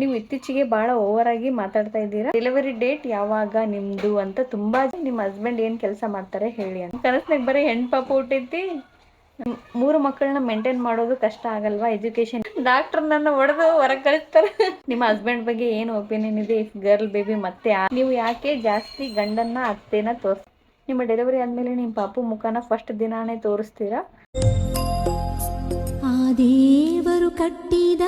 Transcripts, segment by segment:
ನೀವು ಇತ್ತೀಚೆಗೆ ಭಾಳ ಓವರ್ ಆಗಿ ಮಾತಾಡ್ತಾ ಇದ್ದೀರಾ? ಡೆಲಿವರಿ ಡೇಟ್ ಯಾವಾಗ ನಿಮ್ದು ಅಂತ ತುಂಬಾ ನಿಮ್ಮ ಹಸ್ಬೆಂಡ್ ಏನ್ ಕೆಲಸ ಮಾಡ್ತಾರೆ ಹೇಳಿ ಅಂತ. ಕನಸ್ನಾಗ ಬರೀ ಹೆಣ್ಣು ಪಾಪ ಹುಟ್ಟೈತಿ ಮೂರು ಮಕ್ಕಳನ್ನ ಮೇಂಟೈನ್ ಮಾಡೋದು ಕಷ್ಟ ಆಗಲ್ವಾ ಎಜುಕೇಶನ್ ಡಾಕ್ಟರ್ ನನ್ನ ಹೊಡೆದು ಹೊರಗೆ ಕಳಿಸ್ತಾರೆ. ನಿಮ್ಮ ಹಸ್ಬೆಂಡ್ ಬಗ್ಗೆ ಏನು ಒಪಿನಿಯನ್ ಇದೆ? ಗರ್ಲ್ ಬೇಬಿ ಮತ್ತೆ ನೀವು ಯಾಕೆ ಜಾಸ್ತಿ ಗಂಡನ್ನ, ಅತ್ತೇನ ತೋರ್ಸ್ ನಿಮ್ಮ ಡೆಲಿವರಿ ಆದ್ಮೇಲೆ ನಿಮ್ಮ ಪಾಪು ಮುಖನ ಫಸ್ಟ್ ದಿನಾನೇ ತೋರಿಸ್ತೀರಾ? ಆ ದೇವರು ಕಟ್ಟಿದ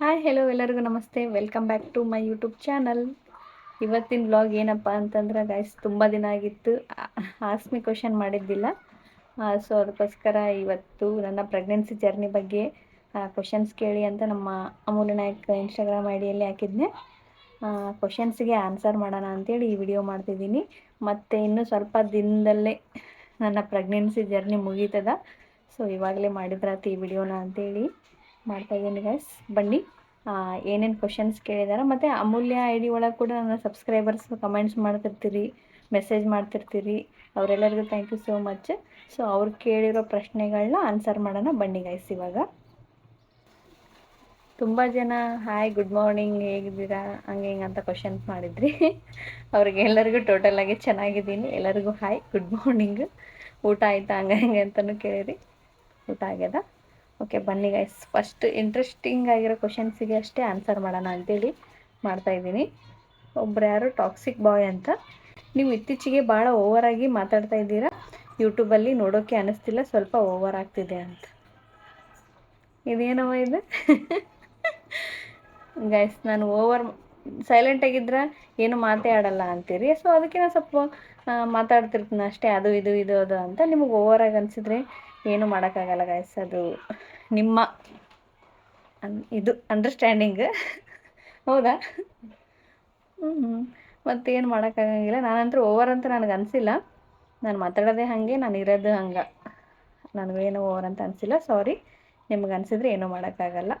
ಹಾಯ್ ಹೆಲೋ ಎಲ್ಲರಿಗೂ ನಮಸ್ತೆ. Welcome back to my YouTube channel ಇವತ್ತಿನ ಬ್ಲಾಗ್ ಏನಪ್ಪ ಅಂತಂದ್ರೆ ಗೈಸ್ ತುಂಬ ದಿನ ಆಗಿತ್ತು. ಆಸ್ಮಿ ಕ್ವಶನ್ ಮಾಡಿದ್ದಿಲ್ಲ. ಸೊ ಅದಕ್ಕೋಸ್ಕರ ಇವತ್ತು ನನ್ನ ಪ್ರೆಗ್ನೆನ್ಸಿ ಜರ್ನಿ ಬಗ್ಗೆ ಕ್ವಶನ್ಸ್ ಕೇಳಿ ಅಂತ ನಮ್ಮ ಅಮೂಲ್ಯ ನಾಯಕ್ ಇನ್ಸ್ಟಾಗ್ರಾಮ್ ಐ ಡಿಯಲ್ಲಿ ಹಾಕಿದ್ನೆ. ಕ್ವಶನ್ಸ್ಗೆ ಆನ್ಸರ್ ಮಾಡೋಣ ಅಂತೇಳಿ ಈ ವಿಡಿಯೋ ಮಾಡ್ತಿದ್ದೀನಿ. ಮತ್ತು ಇನ್ನು ಸ್ವಲ್ಪ ದಿನದಲ್ಲೇ ನನ್ನ ಪ್ರೆಗ್ನೆನ್ಸಿ ಜರ್ನಿ ಮುಗೀತದ. ಸೊ ಇವಾಗಲೇ ಮಾಡಿದ್ರಾತು ಈ ವಿಡಿಯೋನ ಅಂತೇಳಿ. ಮಾಡ್ತಾಯಿದ್ದೀನಿ ಗೈಸ್ ಬನ್ನಿ. ಏನೇನು ಕ್ವಶನ್ಸ್ ಕೇಳಿದಾರೆ. ಮತ್ತು ಅಮೂಲ್ಯ ಐ ಡಿ ಒಳಗೆ ಕೂಡ ನನ್ನ ಸಬ್ಸ್ಕ್ರೈಬರ್ಸ್ ಕಮೆಂಟ್ಸ್ ಮಾಡ್ತಿರ್ತೀರಿ ಮೆಸೇಜ್ ಮಾಡ್ತಿರ್ತೀರಿ. ಅವರೆಲ್ಲರಿಗೂ thank you so much so ಅವ್ರು ಕೇಳಿರೋ ಪ್ರಶ್ನೆಗಳನ್ನ ಆನ್ಸರ್ ಮಾಡೋಣ. ಬನ್ನಿ ಗೈಸ್ ಇವಾಗ. ತುಂಬ ಜನ ಹಾಯ್ ಗುಡ್ ಮಾರ್ನಿಂಗ್ ಹೇಗಿದ್ದೀರಾ? ಹಂಗೆ ಹಿಂಗೆ ಅಂತ ಕ್ವಶನ್ಸ್ ಮಾಡಿದ್ರಿ. ಅವ್ರಿಗೆ ಎಲ್ಲರಿಗೂ ಟೋಟಲ್ ಆಗಿ ಚೆನ್ನಾಗಿದ್ದೀನಿ. ಎಲ್ಲರಿಗೂ ಹಾಯ್ ಗುಡ್ ಮಾರ್ನಿಂಗ್ ಊಟ ಆಯ್ತಾ, ಹಂಗೆ ಹಿಂಗೆ ಅಂತಲೂ ಕೇಳಿರಿ. ಊಟ ಆಗ್ಯದ? ಓಕೆ ಬನ್ನಿ ಗೈಸ್ ಫಸ್ಟ್ ಇಂಟ್ರೆಸ್ಟಿಂಗ್ ಆಗಿರೋ ಕ್ವಶನ್ಸಿಗೆ ಅಷ್ಟೇ ಆನ್ಸರ್ ಮಾಡೋಣ ಅಂತೇಳಿ ಮಾಡ್ತಾಯಿದ್ದೀನಿ ಒಬ್ರು ಯಾರು ಟಾಕ್ಸಿಕ್ ಬಾಯ್ ಅಂತ. ನೀವು ಇತ್ತೀಚೆಗೆ ಭಾಳ ಓವರ್ ಆಗಿ ಮಾತಾಡ್ತಾ ಇದ್ದೀರಾ? ಯೂಟ್ಯೂಬಲ್ಲಿ ನೋಡೋಕ್ಕೆ ಅನ್ನಿಸ್ತಿಲ್ಲ ಸ್ವಲ್ಪ ಓವರ್ ಆಗ್ತಿದೆ ಅಂತ. ಇದೇನವ ಇದು? ಗೈಸ್ ನಾನು ಓವರ್ ಸೈಲೆಂಟ್ ಆಗಿದ್ರೆ ಏನು ಮಾತೇ ಆಡಲ್ಲ ಅಂತೀರಿ? ಸೊ ಅದಕ್ಕೆ ನಾನು ಸ್ವಲ್ಪ ಮಾತಾಡ್ತಿರ್ತೀನಿ ಅಷ್ಟೇ. ಅದು, ಇದು ಇದು, ಅದು ಅಂತ ನಿಮಗೆ ಓವರ್ ಆಗಿ ಅನಿಸಿದ್ರೆ ಏನು ಮಾಡೋಕ್ಕಾಗಲ್ಲ ಗೈಸ್ ಅದು ನಿಮ್ಮ ಅನ್, ಇದು ಅಂಡರ್ಸ್ಟ್ಯಾಂಡಿಂಗ್ ಹೌದಾ? ಹ್ಞೂ ಮತ್ತೇನು ಮಾಡೋಕ್ಕಾಗಂಗಿಲ್ಲ. ನಾನಂತೂ ಓವರ್ ಅಂತ ನನಗೆ ಅನಿಸಿಲ್ಲ. ನಾನು ಮಾತಾಡೋದೇ ಹಾಗೆ, ನಾನು ಇರೋದು ಹಂಗೆ. ನನಗೇನು ಓವರ್ ಅಂತ ಅನಿಸಿಲ್ಲ. ಸಾರಿ ನಿಮ್ಗೆ ಅನಿಸಿದ್ರೆ ಏನೂ ಮಾಡೋಕ್ಕಾಗಲ್ಲ.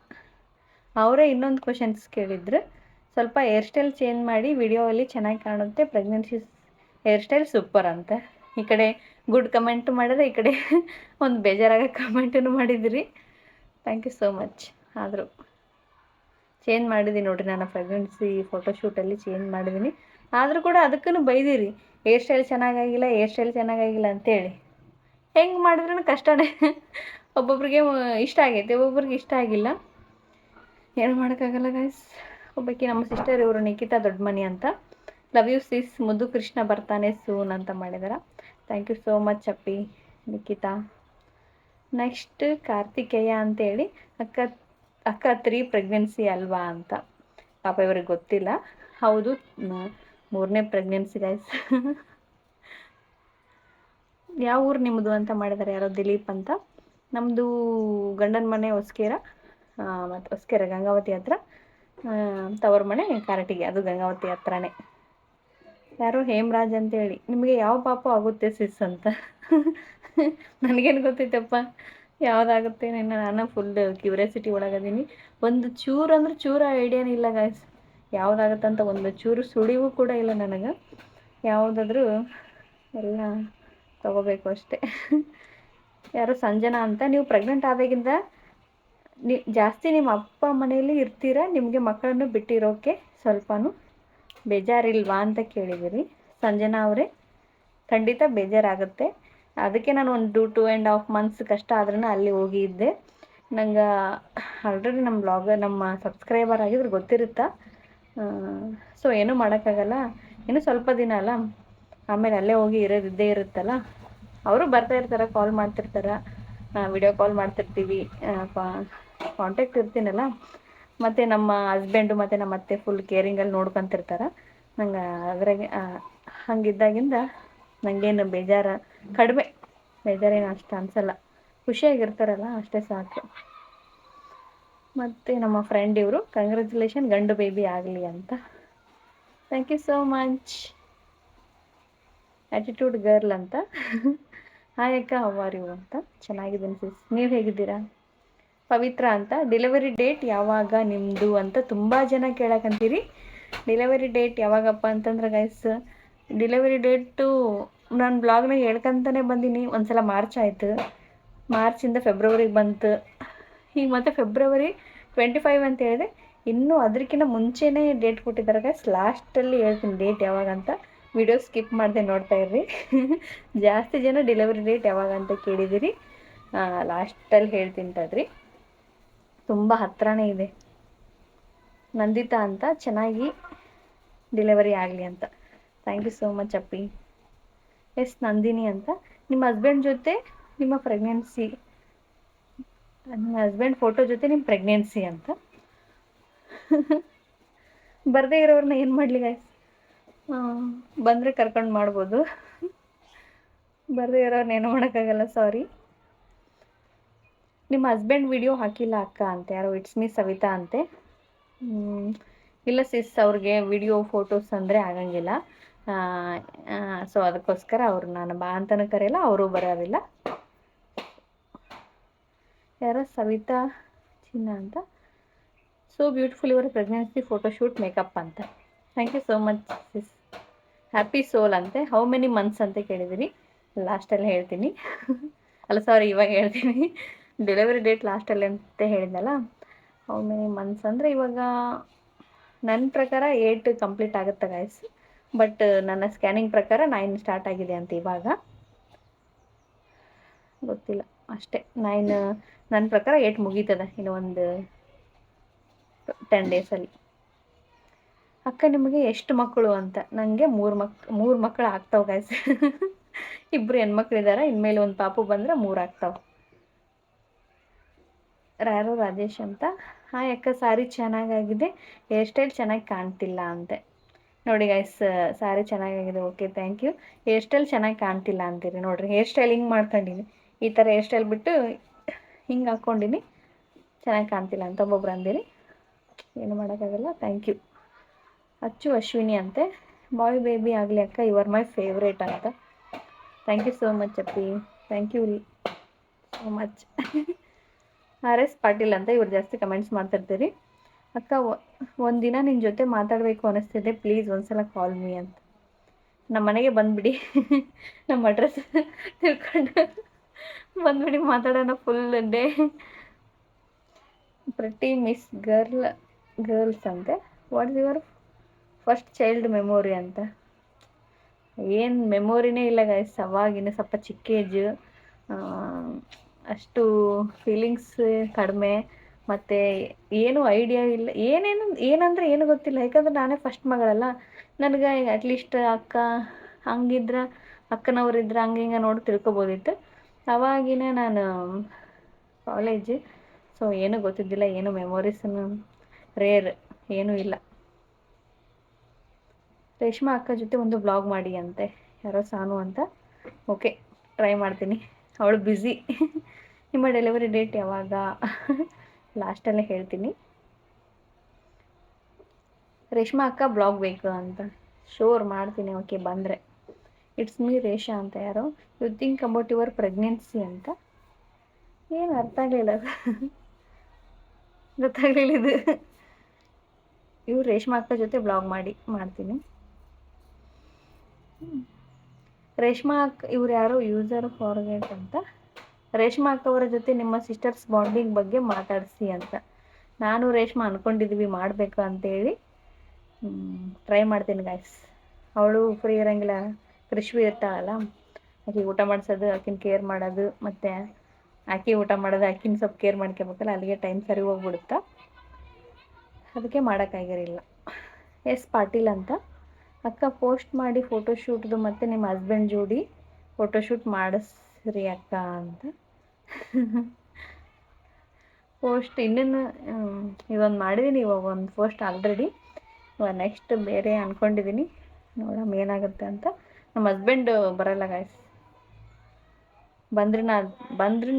ಅವರೇ ಇನ್ನೊಂದು ಕ್ವಶನ್ಸ್ ಕೇಳಿದ್ರು. ಸ್ವಲ್ಪ ಹೇರ್ ಸ್ಟೈಲ್ ಚೇಂಜ್ ಮಾಡಿ ವಿಡಿಯೋಲ್ಲಿ ಚೆನ್ನಾಗಿ ಕಾಣುತ್ತೆ. ಪ್ರೆಗ್ನೆನ್ಸಿ ಹೇರ್ ಸ್ಟೈಲ್ ಸೂಪರ್ ಅಂತ. ಈ ಕಡೆ ಗುಡ್ ಕಮೆಂಟ್ ಮಾಡಿದ್ರೆ ಈ ಕಡೆ ಒಂದು ಬೇಜಾರಾಗೋ ಕಮೆಂಟನ್ನು ಮಾಡಿದಿರಿ ಥ್ಯಾಂಕ್ ಯು ಸೋ ಮಚ್ ಆದರೂ ಚೇಂಜ್ ಮಾಡಿದ್ದೀನಿ ನೋಡಿರಿ ನಾನು ಪ್ರೆಗ್ನೆನ್ಸಿ ಫೋಟೋಶೂಟಲ್ಲಿ ಚೇಂಜ್ ಮಾಡಿದ್ದೀನಿ ಆದರೂ ಕೂಡ ಅದಕ್ಕೂ ಬೈದಿರಿ. ಹೇರ್ ಸ್ಟೈಲ್ ಚೆನ್ನಾಗಾಗಿಲ್ಲ ಹೇರ್ ಸ್ಟೈಲ್ ಚೆನ್ನಾಗಾಗಿಲ್ಲ ಅಂತೇಳಿ. ಹೆಂಗೆ ಮಾಡಿದ್ರೂ ಕಷ್ಟನೇ. ಒಬ್ಬೊಬ್ರಿಗೆ ಇಷ್ಟ ಆಗೈತೆ, ಒಬ್ಬೊಬ್ರಿಗೆ ಇಷ್ಟ ಆಗಿಲ್ಲ. ಏನು ಮಾಡೋಕ್ಕಾಗಲ್ಲ ಗೈಸ್ ಒಬ್ಬಕ್ಕೆ ನಮ್ಮ ಸಿಸ್ಟರ್ ಇವರು ನಿಖಿತಾ ದೊಡ್ಡಮನಿ ಅಂತ. ಲವ್ ಯು ಸಿಸ್ ಮುದ್ದು ಕೃಷ್ಣ ಬರ್ತಾನೆ ಸೂನ್ ಅಂತ ಮಾಡಿದಾರೆ. ಥ್ಯಾಂಕ್ ಯು ಸೋ ಮಚ್ ಅಪ್ಪಿ ನಿಖಿತಾ ನೆಕ್ಸ್ಟ್ ಕಾರ್ತಿಕೇಯ ಅಂತೇಳಿ ಅಕ್ಕ ಅಕ್ಕ ತ್ರೀ ಪ್ರೆಗ್ನೆನ್ಸಿ ಅಲ್ವಾ ಅಂತ ಪಾಪ ಇವ್ರಿಗೆ ಗೊತ್ತಿಲ್ಲ ಹೌದು ಮೂರನೇ ಪ್ರೆಗ್ನೆನ್ಸಿ ಗೈಸ್ ಯಾವ ಊರು ನಿಮ್ಮದು ಅಂತ ಮಾಡಿದ್ದಾರೆ ಯಾರೋ ದಿಲೀಪ್ ಅಂತ ನಮ್ಮದು ಗಂಡನ ಮನೆ ಹೊಸ್ಕೇರ ಮತ್ತು ಹೊಸ್ಕೇರ ಗಂಗಾವತಿ ಹತ್ರ ತವರ ಮನೆ ಕಾರಟಿಗೆ ಅದು ಗಂಗಾವತಿ ಹತ್ರನೇ ಯಾರೋ ಹೇಮರಾಜ್ ಅಂತ ಹೇಳಿ ನಿಮಗೆ ಯಾವ ಪಾಪ ಆಗುತ್ತೆ ಸಿಸ್ ಅಂತ. ನನಗೇನು ಗೊತ್ತೈತಪ್ಪ. ಯಾವುದಾಗುತ್ತೆ ನಿನ್ನ ನಾನು ಫುಲ್ ಕ್ಯೂರಿಯಾಸಿಟಿ ಒಳಗದೀನಿ. ಒಂದು ಚೂರು ಅಂದ್ರೆ ಚೂರು ಐಡಿಯಾನೇ ಇಲ್ಲ ಗಾಯ್ಸ್ ಅಂತ ಒಂದು ಚೂರು ಸುಳಿವು ಕೂಡ ಇಲ್ಲ ನನಗೆ. ಯಾವುದಾದ್ರೂ ಎಲ್ಲ ತಗೋಬೇಕು ಅಷ್ಟೇ. ಯಾರೋ ಸಂಜನಾ ಅಂತ, ನೀವು ಪ್ರೆಗ್ನೆಂಟ್ ಆದಾಗಿಂದ ನೀ ಜಾಸ್ತಿ ನಿಮ್ಮ ಅಪ್ಪ ಮನೆಯಲ್ಲಿ ಇರ್ತೀರಾ, ನಿಮಗೆ ಮಕ್ಕಳನ್ನು ಬಿಟ್ಟಿರೋಕ್ಕೆ ಸ್ವಲ್ಪನೂ? ಬೇಜಾರಿಲ್ವಾ ಅಂತ ಕೇಳಿದಿರಿ. ಸಂಜನಾ ಅವರೇ, ಖಂಡಿತ ಬೇಜಾರಾಗುತ್ತೆ. ಅದಕ್ಕೆ ನಾನು ಒಂದು ಟೂ ಆ್ಯಂಡ್ ಹಾಫ್ ಮಂತ್ಸ್ ಕಷ್ಟ ಆದ್ರೂ ಅಲ್ಲಿ ಹೋಗಿ ಇದ್ದೆ ನಂಗೆ ಆಲ್ರೆಡಿ ನಮ್ಮ ಬ್ಲಾಗರ್ ನಮ್ಮ ಸಬ್ಸ್ಕ್ರೈಬರ್ ಆಗಿದ್ರೆ ಗೊತ್ತಿರುತ್ತಾ? ಸೊ ಏನೂ ಮಾಡೋಕ್ಕಾಗಲ್ಲ. ಇನ್ನು ಸ್ವಲ್ಪ ದಿನ ಅಲ್ಲ. ಆಮೇಲೆ ಅಲ್ಲೇ ಹೋಗಿ ಇರೋದು ಇದ್ದೇ ಇರುತ್ತಲ್ಲ. ಅವರು ಬರ್ತಾ ಇರ್ತಾರೆ ಕಾಲ್ ಮಾಡ್ತಿರ್ತಾರೆ. ವಿಡಿಯೋ ಕಾಲ್ ಮಾಡ್ತಿರ್ತೀವಿ. ಕಾಂಟ್ಯಾಕ್ಟ್ ಇರ್ತೀನಲ್ಲ. ಮತ್ತು ನಮ್ಮ ಹಸ್ಬೆಂಡು ಮತ್ತು ನಮ್ಮ ಅತ್ತೆ ಫುಲ್ ಕೇರಿಂಗಲ್ಲಿ ನೋಡ್ಕೊಂತಿರ್ತಾರೆ. ನಂಗೆ ಅದ್ರಾಗೆ ಹಂಗಿದ್ದಾಗಿಂದ ನನಗೇನು ಬೇಜಾರು, ಕಡಿಮೆ ಬೇಜಾರೇನು ಅಷ್ಟು ಅನಿಸಲ್ಲ. ಖುಷಿಯಾಗಿರ್ತಾರಲ್ಲ, ಅಷ್ಟೇ ಸಾಕು. ಮತ್ತು ನಮ್ಮ ಫ್ರೆಂಡ್ ಇವರು ಕಂಗ್ರ್ಯಾಚುಲೇಷನ್ ಗಂಡು ಬೇಬಿ ಆಗಲಿ ಅಂತ. Thank you so much attitude girl ಅಂತ. ಹಾಯ್ ಅಕ್ಕ ಹವಾರ್ ಯು ಅಂತ. ಚೆನ್ನಾಗಿದ್ದೀನಿ ಸಿಸ್ ನೀವು ಹೇಗಿದ್ದೀರಾ? ಪವಿತ್ರ ಅಂತ. ಡೆಲಿವರಿ ಡೇಟ್ ಯಾವಾಗ ನಿಮ್ಮದು ಅಂತ ತುಂಬ ಜನ ಕೇಳಕ್ಕಂತೀರಿ ಡೆಲಿವರಿ ಡೇಟ್ ಯಾವಾಗಪ್ಪ ಅಂತಂದ್ರೆ ಗೈಸ್ ಡೆಲಿವರಿ ಡೇಟು ನಾನು ಬ್ಲಾಗ್ನಾಗ ಹೇಳ್ಕೊಂತಾನೆ ಬಂದೀನಿ. ಒಂದ್ಸಲ ಮಾರ್ಚ್ ಆಯಿತು. ಮಾರ್ಚಿಂದ ಫೆಬ್ರವರಿಗೆ ಬಂತು. ಈಗ ಮತ್ತೆ ಫೆಬ್ರವರಿ ಟ್ವೆಂಟಿ ಫೈವ್ ಅಂತ ಹೇಳಿದೆ. ಇನ್ನೂ ಅದಕ್ಕಿಂತ ಮುಂಚೆನೇ ಡೇಟ್ ಕೊಟ್ಟಿದ್ದಾರೆ ಗೈಸ್ ಲಾಸ್ಟಲ್ಲಿ ಹೇಳ್ತೀನಿ ಡೇಟ್ ಯಾವಾಗ ಅಂತ. ವಿಡಿಯೋ ಸ್ಕಿಪ್ ಮಾಡದೆ ನೋಡ್ತಾ ಇರ್ರಿ. ಜಾಸ್ತಿ ಜನ ಡೆಲಿವರಿ ಡೇಟ್ ಯಾವಾಗ ಅಂತ ಕೇಳಿದಿರಿ ಲಾಸ್ಟಲ್ಲಿ ಹೇಳ್ತೀನಿ ತಡ್ರಿ. ತುಂಬ ಹತ್ರನೇ ಇದೆ. ನಂದಿತಾ ಅಂತ ಚೆನ್ನಾಗಿ ಡೆಲಿವರಿ ಆಗಲಿ ಅಂತ. ಥ್ಯಾಂಕ್ ಯು ಸೋ ಮಚ್ ಅಪ್ಪಿ. ಎಸ್ ನಂದಿನಿ ಅಂತ. ನಿಮ್ಮ ಹಸ್ಬೆಂಡ್ ಜೊತೆ ನಿಮ್ಮ ಪ್ರೆಗ್ನೆನ್ಸಿ ನಿಮ್ಮ ಹಸ್ಬೆಂಡ್ ಫೋಟೋ ಜೊತೆ ನಿಮ್ಮ ಪ್ರೆಗ್ನೆನ್ಸಿ ಅಂತ. ಬರದೇ ಇರೋರನ್ನ ಏನು ಮಾಡಲಿ ಗಾಯ್ಸ್ ಬಂದರೆ ಕರ್ಕೊಂಡು ಮಾಡ್ಬೋದು. ಬರದೇ ಇರೋರ್ನ ಏನು ಮಾಡೋಕ್ಕಾಗಲ್ಲ ಸಾರಿ ನಿಮ್ಮ ಹಸ್ಬೆಂಡ್ ವಿಡಿಯೋ ಹಾಕಿಲ್ಲ ಅಕ್ಕ ಅಂತ, ಯಾರೋ ಇಟ್ಸ್ ಮೀ ಸವಿತಾ ಅಂತೆ. ಇಲ್ಲ ಸಿಸ್ ಅವ್ರಿಗೆ ವಿಡಿಯೋ ಫೋಟೋಸ್ ಅಂದರೆ ಆಗಂಗಿಲ್ಲ. ಸೊ ಅದಕ್ಕೋಸ್ಕರ ಅವ್ರು ನಾನು ಬಾ ಅಂತಲೂ ಕರೆಯಲ್ಲ, ಅವರು ಬರೋದಿಲ್ಲ. ಯಾರೋ ಸವಿತಾ ಚಿನ್ನ ಅಂತ. ಸೊ ಬ್ಯೂಟಿಫುಲ್ ಇವರ ಪ್ರೆಗ್ನೆನ್ಸಿ ಫೋಟೋಶೂಟ್ ಮೇಕಪ್ ಅಂತ. Thank you so much sis happy soul ಅಂತೆ. ಹೌ ಮೆನಿ ಮಂತ್ಸ್ ಅಂತ ಕೇಳಿದ್ದೀನಿ ಲಾಸ್ಟಲ್ಲಿ ಹೇಳ್ತೀನಿ. ಅಲ್ಲ ಸಾರಿ ಇವಾಗ ಹೇಳ್ತೀನಿ. ಡೆಲಿವರಿ ಡೇಟ್ ಲಾಸ್ಟಲ್ಲಿ ಅಂತ ಹೇಳಿದ್ನಲ್ಲ ಹೌ ಮೆನಿ ಮಂತ್ಸ್ ಅಂದರೆ ಇವಾಗ ನನ್ನ ಪ್ರಕಾರ ಏಟ್ ಕಂಪ್ಲೀಟ್ ಆಗುತ್ತೆ ಗಾಯ್ಸ್ ಬಟ್ ನನ್ನ ಸ್ಕ್ಯಾನಿಂಗ್ ಪ್ರಕಾರ ನೈನ್ ಸ್ಟಾರ್ಟ್ ಆಗಿದೆ ಅಂತ ಇವಾಗ. ಗೊತ್ತಿಲ್ಲ, ಅಷ್ಟೇ. ನೈನ್ ನನ್ನ ಪ್ರಕಾರ ಏಟ್ ಮುಗೀತದೆ ಇನ್ನು ಒಂದು ಟೆನ್ ಡೇಸಲ್ಲಿ ಅಕ್ಕ, ನಿಮಗೆ ಎಷ್ಟು ಮಕ್ಕಳು ಅಂತ? ನನಗೆ ಮೂರು ಮಕ್, ಮೂರು ಮಕ್ಕಳು ಆಗ್ತಾವೆ ಗಾಯ್ಸ್ ಇಬ್ಬರು ಹೆಣ್ಮಕ್ಳಿದ್ದಾರೆ ಇನ್ಮೇಲೆ ಒಂದು ಪಾಪು ಬಂದರೆ ಮೂರು ಆಗ್ತಾವೆ. ಯಾರು ರಾಜೇಶ್ ಅಂತ. ಹಾಯ್ ಅಕ್ಕ ಸಾರಿ ಚೆನ್ನಾಗಾಗಿದೆ. ಹೇರ್ ಸ್ಟೈಲ್ ಚೆನ್ನಾಗಿ ಕಾಣ್ತಿಲ್ಲ ಅಂತೆ ನೋಡಿ ಗೈಸ್ ಸಾರಿ ಚೆನ್ನಾಗಾಗಿದೆ. Okay thank you hair style ಚೆನ್ನಾಗಿ ಕಾಣ್ತಿಲ್ಲ ಅಂತೀರಿ ನೋಡಿರಿ, ಹೇರ್ ಸ್ಟೈಲ್ ಹಿಂಗೆ ಮಾಡ್ಕೊಂಡಿನಿ. ಈ ಥರ ಹೇರ್ ಸ್ಟೈಲ್ ಬಿಟ್ಟು ಹಿಂಗೆ ಹಾಕ್ಕೊಂಡಿನಿ ಚೆನ್ನಾಗಿ ಕಾಣ್ತಿಲ್ಲ ಅಂತ ಒಬ್ಬೊಬ್ರು ಅಂದಿರಿ. ಏನು ಮಾಡೋಕ್ಕಾಗಲ್ಲ. ಥ್ಯಾಂಕ್ ಯು ಅಚ್ಚು ಅಶ್ವಿನಿ ಅಂತೆ. ಬಾಯ್ ಬೇಬಿ ಆಗಲಿ ಅಕ್ಕ ಯು ಆರ್ ಮೈ ಫೇವ್ರೇಟ್ ಅಂತ. ಥ್ಯಾಂಕ್ ಯು ಸೋ ಮಚ್ ಅಪ್ಪಿ. Thank you so much R S Patil ಅಂತ ಇವ್ರು ಜಾಸ್ತಿ ಕಮೆಂಟ್ಸ್ ಮಾಡ್ತಿರ್ತೀರಿ. ಅಕ್ಕ ಒಂದಿನ ದಿನ ನಿನ್ನ ಜೊತೆ ಮಾತಾಡಬೇಕು ಅನಿಸ್ತಿದೆ ಪ್ಲೀಸ್ ಒಂದ್ಸಲ ಕಾಲ್ ಮೀ ಅಂತ. ನಮ್ಮ ಮನೆಗೆ ಬಂದುಬಿಡಿ. ನಮ್ಮ ಅಡ್ರೆಸ್ ತಿಳ್ಕೊಂಡು ಬಂದುಬಿಡಿ ಮಾತಾಡೋಣ ಫುಲ್ ಡೇ ಪ್ರತಿ ಮಿಸ್ ಗರ್ಲ್ ಗರ್ಲ್ಸ್ ಅಂತೆ. What is your first child memory ಅಂತ. ಏನು ಮೆಮೊರಿನೇ ಇಲ್ಲ ಗೈಸ್ ಅವಾಗಿನ ಸ್ವಲ್ಪ ಚಿಕ್ಕ ಅಷ್ಟು ಫೀಲಿಂಗ್ಸ್ ಕಡಿಮೆ, ಮತ್ತು ಏನು ಐಡಿಯಾ ಇಲ್ಲ. ಏನೇನು, ಏನಂದ್ರೆ ಏನು ಗೊತ್ತಿಲ್ಲ. ಯಾಕಂದ್ರೆ ನಾನೇ ಫಸ್ಟ್ ಮಗಳಲ್ಲ. ನನಗೆ ಅಟ್ಲೀಸ್ಟ್ ಅಕ್ಕ ಹಂಗಿದ್ರೆ ಇದ್ರ ಹಂಗೆ ಹಿಂಗೆ ನೋಡಿ ತಿಳ್ಕೊಬೋದಿತ್ತು. ಅವಾಗಿನ ನಾನು ಕಾಲೇಜ್ ಸೊ ಏನೂ ಗೊತ್ತಿದ್ದಿಲ್ಲ, ಏನು ಮೆಮೊರೀಸನ್ನು ರೇರ್ ಏನೂ ಇಲ್ಲ. ರೇಷ್ಮಾ ಅಕ್ಕ ಜೊತೆ ಒಂದು ಬ್ಲಾಗ್ ಮಾಡಿ ಅಂತೆ. ಯಾರೋ ಸಾನು ಅಂತ. ಓಕೆ ಟ್ರೈ ಮಾಡ್ತೀನಿ. ಅವಳು ಬ್ಯುಸಿ ನಿಮ್ಮ ಡೆಲಿವರಿ ಡೇಟ್ ಯಾವಾಗ? ಲಾಸ್ಟಲ್ಲೇ ಹೇಳ್ತೀನಿ. ರೇಷ್ಮಾ ಅಕ್ಕ ಬ್ಲಾಗ್ ಬೇಕು ಅಂತ. ಶೋರ್ ಮಾಡ್ತೀನಿ ಓಕೆ ಬಂದರೆ. ಇಟ್ಸ್ ಮೀ ರೇಷಾ ಅಂತ ಯಾರು? You think about your pregnancy ಅಂತ. ಏನು ಅರ್ಥ ಆಗಲಿಲ್ಲ ಗೊತ್ತಾಗಲಿಲ್ಲ ಇದು. ಇವ್ರು ರೇಷ್ಮಾ ಅಕ್ಕ ಜೊತೆ ಬ್ಲಾಗ್ ಮಾಡಿ, ಮಾಡ್ತೀನಿ. ರೇಷ್ಮಾ ಅಕ್ಕ ಇವ್ರು ಯಾರು? ಯೂಸರ್ ಫಾರ್ಗೆಟ್ ಅಂತ. ರೇಷ್ಮಾ ಅಕ್ಕವರ ಜೊತೆ ನಿಮ್ಮ ಸಿಸ್ಟರ್ಸ್ ಬಾಂಡಿಂಗ್ ಬಗ್ಗೆ ಮಾತಾಡಿಸಿ ಅಂತ. ನಾನು ರೇಷ್ಮಾ ಅಂದ್ಕೊಂಡಿದ್ವಿ ಮಾಡಬೇಕು ಅಂತೇಳಿ. ಟ್ರೈ ಮಾಡ್ತೀನಿ ಗಾಯ್ಸ್ ಅವಳು ಫ್ರೀ ಇರೋಂಗಿಲ್ಲ ಕೃಷಿ ಇರ್ತಾಳಲ್ಲ. ಆಕೆ ಊಟ ಮಾಡಿಸೋದು, ಆಕಿನ ಕೇರ್ ಮಾಡೋದು, ಮತ್ತು ಆಕೆ ಊಟ ಮಾಡೋದು, ಆಕಿನ ಸ್ವಲ್ಪ ಕೇರ್ ಮಾಡ್ಕೋಬೇಕಲ್ಲ, ಅಲ್ಲಿಗೆ ಟೈಮ್ ಸರಿ ಹೋಗ್ಬಿಡುತ್ತಾ? ಅದಕ್ಕೆ ಮಾಡೋಕ್ಕಾಗಿರಲಿಲ್ಲ. ಎಸ್, ಪಾಟೀಲ್ ಅಂತ. ಅಕ್ಕ ಪೋಸ್ಟ್ ಮಾಡಿ ಫೋಟೋಶೂಟ್ದು ಮತ್ತು ನಿಮ್ಮ ಹಸ್ಬೆಂಡ್ ಜೋಡಿ ಫೋಟೋಶೂಟ್ ಮಾಡಿಸ್ರಿ ಅಕ್ಕ ಅಂತ. ಪೋಸ್ಟ್ ಇನ್ನೇನು ಇದೊಂದು ಮಾಡಿದ್ದೀನಿ ಇವಾಗ ಒಂದು ಪೋಸ್ಟ್ ಆಲ್ರೆಡಿ ನೆಕ್ಸ್ಟ್ ಬೇರೆ ಅಂದ್ಕೊಂಡಿದ್ದೀನಿ ನೋಡಮ್ ಏನಾಗುತ್ತೆ ಅಂತ. ನಮ್ಮ ಹಸ್ಬೆಂಡ್ ಬರಲ್ಲ ಗಾಯ್ಸ್ ಬಂದ್ರೂ ಬಂದ್ರೂ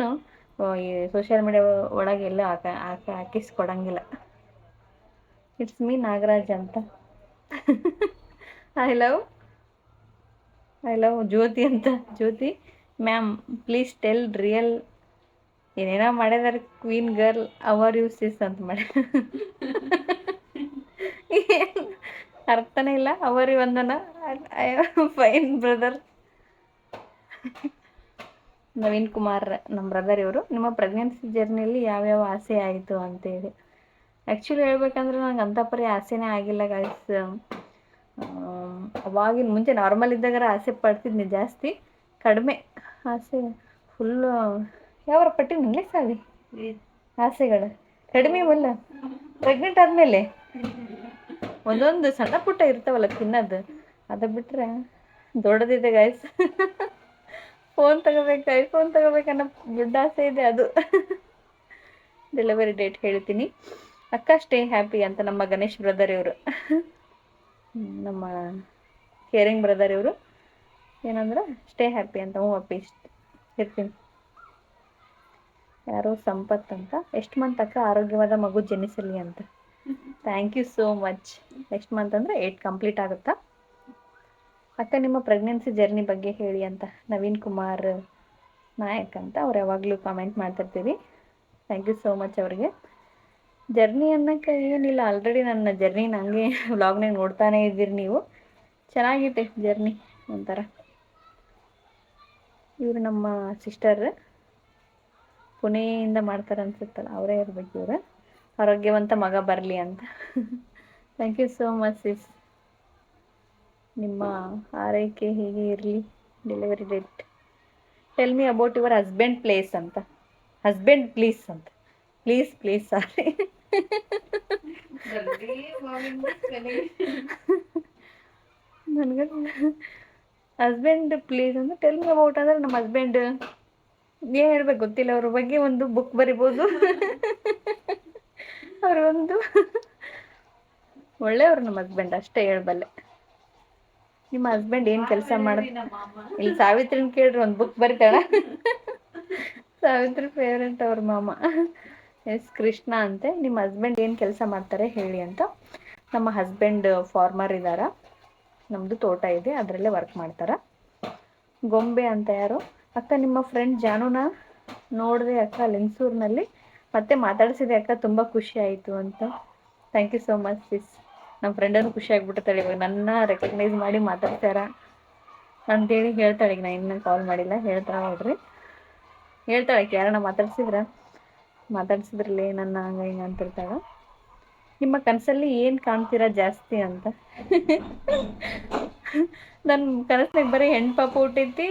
ಈ ಸೋಷಿಯಲ್ ಮೀಡಿಯಾ ಒಳಗೆ ಎಲ್ಲ ಹಾಕ, ಹಾಕಿ, ಹಾಕಿಸ್ಕೊಡಂಗಿಲ್ಲ. ಇಟ್ಸ್ ಮೀ ನಾಗರಾಜ್ ಅಂತ. I love I love Jyoti ಅಂತ. Jyoti ma'am please tell real ಏನೇನೋ ಮಾಡಿದಾರೆ queen girl our you sis ಅಂತ ಮಾಡ್ಯಾರ ಅರ್ಥನೇ ಇಲ್ಲ ಅವರಿ Vandana I fine brother Naveen Kumar ನಮ್ಮ ಬ್ರದರ್ ಇವರು. ನಿಮ್ಮ ಪ್ರೆಗ್ನೆನ್ಸಿ ಜರ್ನಿಯಲ್ಲಿ ಯಾವ್ಯಾವ ಆಸೆ ಆಯಿತು ಅಂತೇಳಿ. ಆ್ಯಕ್ಚುಲಿ ಹೇಳ್ಬೇಕಂದ್ರೆ ನಂಗೆ ಅಂಥ ಪರಿ ಆಸೆನೇ ಆಗಿಲ್ಲ ಗಾಯ್ಸ್ ಅವಾಗಿನ ಮುಂಚೆ ನಾರ್ಮಲ್ ಇದ್ದಾಗಾರ ಆಸೆ ಪಡ್ತಿದ್ನಿ ಜಾಸ್ತಿ, ಕಡಿಮೆ ಆಸೆ ಫುಲ್ಲು ಪಟ್ಟಿ ಪಟ್ಟಿನಲ್ಲಿ ಸಾವಿ ಆಸೆಗಳು, ಕಡಿಮೆ ಬಲ್ಲ ಪ್ರೆಗ್ನೆಂಟ್ ಆದಮೇಲೆ? ಒಂದೊಂದು ಸಣ್ಣ ಪುಟ್ಟ ಇರ್ತಾವಲ್ಲ ತಿನ್ನೋದು, ಅದು ಬಿಟ್ಟರೆ ದೊಡ್ಡದಿದೆ ಗಾಯ್ಸ್ ಫೋನ್ ತಗೋಬೇಕು ಐಫೋನ್ ತಗೋಬೇಕನ್ನೋ ದೊಡ್ಡ ಆಸೆ ಇದೆ ಅದು. ಡೆಲಿವರಿ ಡೇಟ್ ಹೇಳ್ತೀನಿ. ಅಕ್ಕ ಸ್ಟೇ ಹ್ಯಾಪಿ ಅಂತ ನಮ್ಮ ಗಣೇಶ್ ಬ್ರದರ್ ಇವರು. ನಮ್ಮ ಕೇರಿಂಗ್ ಬ್ರದರ್ ಇವರು. ಏನಂದ್ರೆ ಸ್ಟೇ ಹ್ಯಾಪಿ ಅಂತ ಹ್ಞೂ ಅಪ್ಪಿ ಇಷ್ಟ ಇರ್ತೀನಿ. ಯಾರೋ ಸಂಪತ್ ಅಂತ ಎಷ್ಟು ಮಂತ್ ಅಕ್ಕ ಆರೋಗ್ಯವಾದ ಮಗು ಜನಿಸಲಿ ಅಂತ. Thank you so much next month ಅಂದರೆ ಏಟ್ ಕಂಪ್ಲೀಟ್ ಆಗುತ್ತಾ? ಅಕ್ಕ ನಿಮ್ಮ ಪ್ರೆಗ್ನೆನ್ಸಿ ಜರ್ನಿ ಬಗ್ಗೆ ಹೇಳಿ ಅಂತ. ನವೀನ್ ಕುಮಾರ್ ನಾಯಕ್ ಅಂತ, ಅವ್ರು ಯಾವಾಗಲೂ ಕಾಮೆಂಟ್ ಮಾಡ್ತಿರ್ತೀವಿ. ಥ್ಯಾಂಕ್ ಯು ಸೋ ಮಚ್ ಅವ್ರಿಗೆ. ಜರ್ನಿ ಅನ್ನೋಕ್ಕೆ ಏನಿಲ್ಲ. ಆಲ್ರೆಡಿ ನನ್ನ ಜರ್ನಿ ಹಂಗೆ ವ್ಲಾಗ್ನಾಗ ನೋಡ್ತಾನೆ ಇದ್ದೀರಿ ನೀವು. ಚೆನ್ನಾಗಿದೆ ಜರ್ನಿ ಒಂಥರ. ಇವರು ನಮ್ಮ ಸಿಸ್ಟರ್ ಪುಣೆಯಿಂದ ಮಾಡ್ತಾರೆ ಅನ್ಸುತ್ತಲ್ಲ, ಅವರೇ ಇರ್ಬೇಕು ಇವರು. ಆರೋಗ್ಯವಂತ ಮಗ ಬರಲಿ ಅಂತ. Thank you so much sis ನಿಮ್ಮ ಆರೈಕೆ ಹೇಗೆ ಇರಲಿ. Delivery date tell me about your husband place ಅಂತ. ಹಸ್ಬೆಂಡ್ ಪ್ಲೀಸ್ ಅಂತ. ಪ್ಲೀಸ್ ಪ್ಲೀಸ್ ಸಾರಿ ನನಗೆ ಹಸ್ಬೆಂಡ್ ಪ್ಲೀಸ್ ಅಂದ್ರೆ ಟೆಲ್ ಮಿ ಅಬೌಟ್ ಅಂದ್ರೆ ನಮ್ಮ ಹಸ್ಬೆಂಡ್ ಏನು ಹೇಳ್ಬೇಕು ಗೊತ್ತಿಲ್ಲ ಅವ್ರ ಬಗ್ಗೆ ಒಂದು ಬುಕ್ ಬರಿಬೋದು. ಅವ್ರೊಂದು ಒಳ್ಳೆಯವ್ರು ನಮ್ಮ ಹಸ್ಬೆಂಡ್ ಅಷ್ಟೇ ಹೇಳ್ಬಲ್ಲೆ. ನಿಮ್ಮ ಹಸ್ಬೆಂಡ್ ಏನು ಕೆಲಸ ಮಾಡ ಇಲ್ಲಿ ಸಾವಿತ್ರಿನ ಕೇಳ್ರಿ ಒಂದು ಬುಕ್ ಬರಿತಾಳ. ಸಾವಿತ್ರಿ ಫೇವ್ರೆಂಟ್ ಅವ್ರ ಮಾಮ. ಎಸ್ ಕೃಷ್ಣ ಅಂತೆ, ನಿಮ್ಮ ಹಸ್ಬೆಂಡ್ ಏನು ಕೆಲಸ ಮಾಡ್ತಾರೆ ಹೇಳಿ ಅಂತ. ನಮ್ಮ ಹಸ್ಬೆಂಡ್ ಫಾರ್ಮರ್ ಇದ್ದಾರ ನಮ್ಮದು ತೋಟ ಇದೆ, ಅದರಲ್ಲೇ ವರ್ಕ್ ಮಾಡ್ತಾರ. ಗೊಂಬೆ ಅಂತ ಯಾರು? ಅಕ್ಕ, ನಿಮ್ಮ ಫ್ರೆಂಡ್ ಜಾನುನ? ನೋಡಿದೆ ಅಕ್ಕ ಲೆನ್ಸೂರ್ನಲ್ಲಿ ಮತ್ತೆ ಮಾತಾಡಿಸಿದೆ ಅಕ್ಕ, ತುಂಬ ಖುಷಿ ಆಯಿತು ಅಂತ. Thank you so much sis ನಮ್ಮ ಫ್ರೆಂಡನ್ನು ಖುಷಿ ಆಗ್ಬಿಟ್ಟಿರ್ತಾಳೆ ಇವಾಗ ನನ್ನ ರೆಕಗ್ನೈಸ್ ಮಾಡಿ ಮಾತಾಡ್ತಾರ ಅಂತೇಳಿ ಹೇಳ್ತಾಳೆ, ಈಗ ನಾ ಇನ್ನೂ ಕಾಲ್ ಮಾಡಿಲ್ಲ. ಹೇಳ್ತಾಳೆ ನೋಡ್ರಿ. ಹೇಳ್ತಾಳೆ ಯಾರನ್ನ ಮಾತಾಡ್ಸಿದ್ರ? ಮಾತಾಡ್ಸಿದ್ರಲ್ಲಿ ನನ್ನ ಹಂಗ ಹಿಂಗೆ ಅಂತಿರ್ತಾಳೆ. ನಿಮ್ಮ ಕನಸಲ್ಲಿ ಏನು ಕಾಣ್ತೀರಾ ಜಾಸ್ತಿ ಅಂತ? ನನ್ನ ಕನಸ್ನಾಗ ಬರೀ ಹೆಣ್ಣು ಪಾಪ ಹುಟ್ಟೈತಿ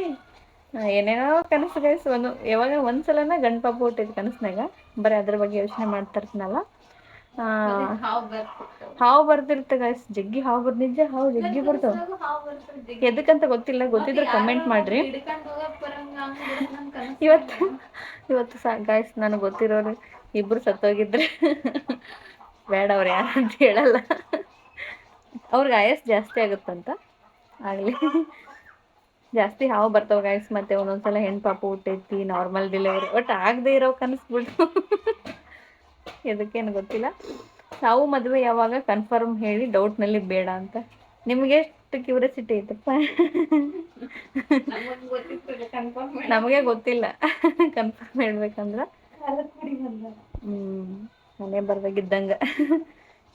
ಏನೇನೋ ಕನಸು ಗೈಸ್ ಒಂದು, ಯಾವಾಗ ಒಂದ್ಸಲನ ಗಂಡು ಪಾಪ ಹುಟ್ಟೈತಿ ಕನಸ್ನಾಗ ಬರೀ ಅದ್ರ ಬಗ್ಗೆ ಯೋಚನೆ ಮಾಡ್ತಾ ಇರ್ತೀನಲ್ಲ. ಆ, ಹಾವು ಬರ್ತಿರುತ್ತೆ ಗೈಸ್ ಜಗ್ಗಿ ಹಾವು ನಿಜ ಹಾವು ಜಗ್ಗಿ ಬರ್ತಾವ. ಎದಕ್ಕಂತ ಗೊತ್ತಿಲ್ಲ ಗೊತ್ತಿದ್ರೆ ಕಮೆಂಟ್ ಮಾಡ್ರಿ. ಇವತ್ತು ಇವತ್ತು ಸಾ ಗಾಯ್ಸ್ ನನಗೆ ಗೊತ್ತಿರೋರು ಇಬ್ರು ಸತ್ತೋಗಿದ್ರೆ. ಬೇಡ ಅವ್ರು ಯಾರು ಅಂತ ಹೇಳಲ್ಲ. ಅವ್ರಿಗೆ ಆಯಸ್ ಜಾಸ್ತಿ ಆಗುತ್ತಂತ? ಆಗಲಿ. ಜಾಸ್ತಿ ಹಾವು ಬರ್ತಾವ ಗಾಯ್ಸ್ ಮತ್ತೆ ಒಂದೊಂದ್ಸಲ ಹೆಣ್ಣು ಪಾಪ ಹುಟ್ಟೈತಿ ನಾರ್ಮಲ್ ಡೆಲಿವರಿ ಒಟ್ಟು ಆಗದೆ ಇರೋ ಕನಸ್ಬಿಟ್ಟು ಎದಕ್ಕೇನು ಗೊತ್ತಿಲ್ಲ. ನಾವು ಮದುವೆ ಯಾವಾಗ ಕನ್ಫರ್ಮ್ ಹೇಳಿ ಡೌಟ್ನಲ್ಲಿ ಬೇಡ ಅಂತ. ನಿಮಗೆ ಎಷ್ಟು ಕ್ಯೂರಿಯಾಸಿಟಿ ಐತಪ್ಪ? ನಮಗೆ ಗೊತ್ತಿಲ್ಲ. ಕನ್ಫರ್ಮ್ ಹೇಳ್ಬೇಕಂದ್ರ? ಹ್ಮ್ ಮನೆ ಬರ್ಬೇಕಿದ್ದಂಗ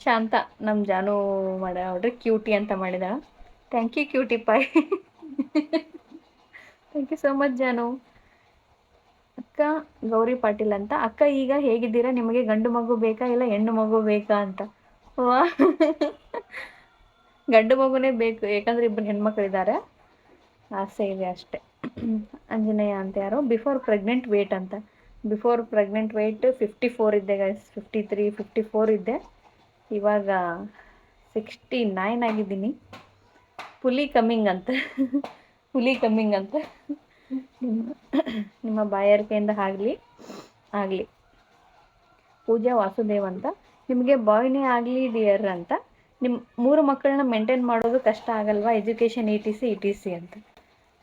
ಶಾಂತ ನಮ್ಮ ಜಾನು ಮಾಡ ನೋಡ್ರಿ ಕ್ಯೂಟಿ ಅಂತ ಮಾಡಿದಾಳ. Thank you cutie pie thank you so much ಜಾನು. ಅಕ್ಕ ಗೌರಿ ಪಾಟೀಲ್ ಅಂತ. ಅಕ್ಕ ಈಗ ಹೇಗಿದ್ದೀರಾ? ನಿಮಗೆ ಗಂಡು ಮಗು ಬೇಕಾ ಇಲ್ಲ ಹೆಣ್ಣು ಮಗು ಬೇಕಾ ಅಂತ? ವಾ. ಗಂಡು ಮಗುನೇ ಬೇಕು. ಯಾಕಂದ್ರೆ ಇಬ್ಬರು ಹೆಣ್ಮಕ್ಳಿದ್ದಾರೆ. ಆಸೆ ಇದೆ ಅಷ್ಟೇ. ಅಂಜನೇಯ ಅಂತ ಯಾರು. ಬಿಫೋರ್ ಪ್ರೆಗ್ನೆಂಟ್ ವೇಟ್ ಅಂತ. Before pregnant weight fifty four ಇದ್ದೆ guys fifty three fifty four ಇದ್ದೆ ಇವಾಗ ಸಿಕ್ಸ್ಟಿ ನೈನ್ ಆಗಿದ್ದೀನಿ. ಪುಲಿ ಕಮ್ಮಿಂಗ್ ಅಂತ. ಪುಲಿ ಕಮ್ಮಿಂಗ್ ಅಂತ. ನಿಮ್ಮ ನಿಮ್ಮ ಬಾಯಾರಿಕೆಯಿಂದ ಆಗಲಿ ಆಗಲಿ. ಪೂಜಾ ವಾಸುದೇವ್ ಅಂತ. ನಿಮಗೆ ಬಾಯ್ನೇ ಆಗಲಿ, ಡಿಯರ್ ಅಂತ. ನಿಮ್ಮ ಮೂರು ಮಕ್ಕಳನ್ನ ಮೇಂಟೈನ್ ಮಾಡೋದು ಕಷ್ಟ ಆಗಲ್ವಾ? Education E T C E T C ಅಂತ.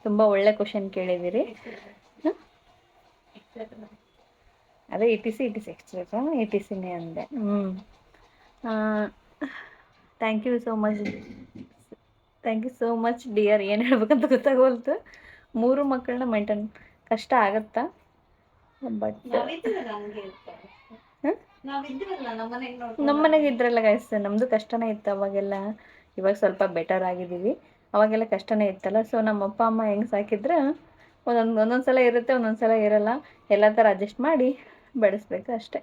ತುಂಬ ಒಳ್ಳೆ ಕ್ವಶನ್ ಕೇಳಿದ್ದೀರಿ. ಅದೇ E T C E T C extra E T ಸಿನೇ ಅಂದೆ. ಹ್ಞೂ thank you so much thank you so much dear ಏನು ಹೇಳ್ಬೇಕಂತ ಗೊತ್ತಾಗೋಲ್ತು ಮೂರು ಮಕ್ಕಳನ್ನ ಮೇಂಟೈನ್ ಕಷ್ಟ ಆಗತ್ತಾ? ಬಟ್ ನಮ್ಮ ಮನೆಗೆ ಇದ್ರಲ್ಲ ಗೈಸ್ ನಮ್ದು ಕಷ್ಟನೇ ಇತ್ತು ಅವಾಗೆಲ್ಲ. ಇವಾಗ ಸ್ವಲ್ಪ ಬೆಟರ್ ಆಗಿದ್ದೀವಿ. ಅವಾಗೆಲ್ಲ ಕಷ್ಟನೇ ಇತ್ತಲ್ಲ ಸೊ ನಮ್ಮ ಅಪ್ಪ ಅಮ್ಮ ಹೆಂಗ್ ಸಾಕಿದ್ರೆ ಒಂದೊಂದ್ ಒಂದೊಂದು ಸಲ ಇರುತ್ತೆ ಒಂದೊಂದು ಸಲ ಇರಲ್ಲ. ಎಲ್ಲ ಥರ ಅಡ್ಜಸ್ಟ್ ಮಾಡಿ ಬೆಳೆಸ್ಬೇಕು ಅಷ್ಟೇ.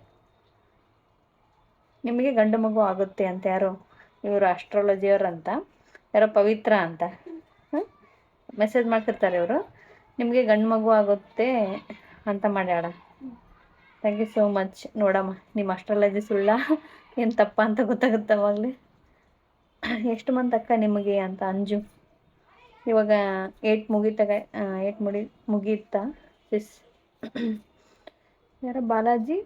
ನಿಮಗೆ ಗಂಡು ಮಗು ಆಗುತ್ತೆ ಅಂತ ಯಾರು? ಇವರು ಅಸ್ಟ್ರಾಲಜಿಯವ್ರು ಅಂತ? ಯಾರೋ ಪವಿತ್ರ ಅಂತ? ಮೆಸೇಜ್ ಮಾಡ್ತಿರ್ತಾರೆ ಇವರು ನಿಮಗೆ ಗಂಡು ಮಗು ಆಗುತ್ತೆ ಅಂತ ಮಾಡ್ಯಾಡ ಥ್ಯಾಂಕ್ ಯು ಸೋ ಮಚ್ ನೋಡಮ್ಮ ನಿಮ್ಮ ಅಸ್ಟ್ರಾಲಜಿ ಸುಳ್ಳ? ಏನು ತಪ್ಪ ಅಂತ ಗೊತ್ತಾಗುತ್ತೆ ಅವಾಗಲೇ. ಎಷ್ಟು ಮಂತ್ ಅಕ್ಕ ನಿಮಗೆ ಅಂತ ಅಂಜು. ಇವಾಗ ಏಟ್ ಮುಗೀತಾಗ ಏಟ್ ಮುಡಿ, ಮುಗೀತಾ ಸಿಸ್ ಯಾರ ಬಾಲಾಜಿ?